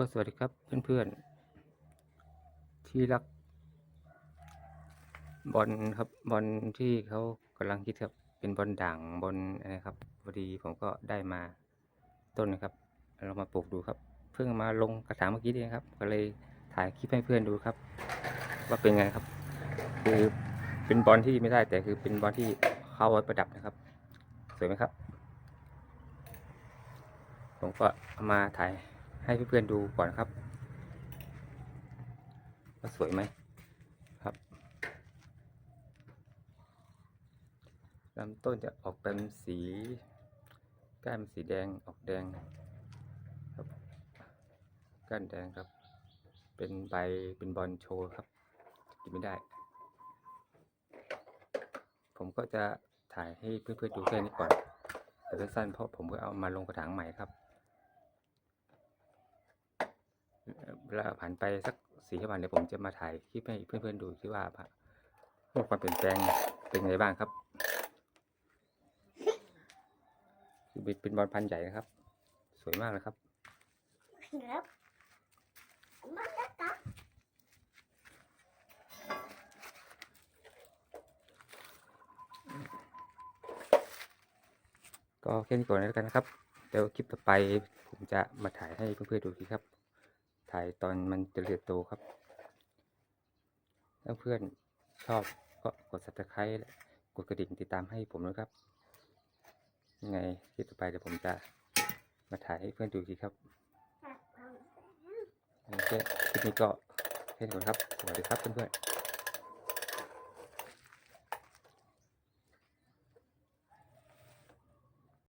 ก็สวัสดีครับเพื่อนๆ ที่รัก บอลครับบอลที่เขากำลังคิดครับเป็นบอลด่างบอลอะไรครับพอดีผมก็ได้มาต้นนะครับ เรามาปลูกดูครับ เพิ่งมาลงกระถางเมื่อกี้เองครับ ก็เลยถ่ายคลิปให้เพื่อนดูครับ ว่าเป็นไงครับ คือเป็นบอลที่ไม่ได้แต่คือเป็นบอลที่เข้าไว้ประดับนะครับ สวยไหมครับ ผมก็เอามาถ่าย ให้เพื่อนๆดูก่อนครับว่าสวยไหมครับลำต้นจะออกเป็นสีก้านสีแดงออกแดงครับก้านแดงครับ เป็นใบเป็นบอลโชว์ครับกินไม่ได้ ผมก็จะถ่ายให้เพื่อนๆดูแค่นี้ก่อนแต่สั้นๆเพราะผมก็เอามาลงกระถางใหม่ครับ เวลาผ่านไปสักสี่ห้าวันเดี๋ยวผมจะมาถ่ายคลิปให้เพื่อนๆดูที่ว่าพวกความเปลี่ยนแปลงเป็นไงบ้างครับคือเป็นบอลพันธุ์ใหญ่นะครับ สวยมากเลยครับครับมาแล้วครับก็แค่นี้ก่อนแล้วกันนะครับ เดี๋ยวคลิปต่อไปผมจะมาถ่ายให้เพื่อนๆดูทีครับ ถ่ายตอนมันเจริญโตครับ ถ้าเพื่อนชอบก็กด subscribe และกดกระดิ่งติดตามให้ผมนะครับ ยังไงคลิปต่อไปเดี๋ยวผมจะมาถ่ายให้เพื่อนดูทีครับอันนี้แค่คลิปนี้ก็แค่นี้ก่อนครับ สวัสดีครับเพื่อนๆ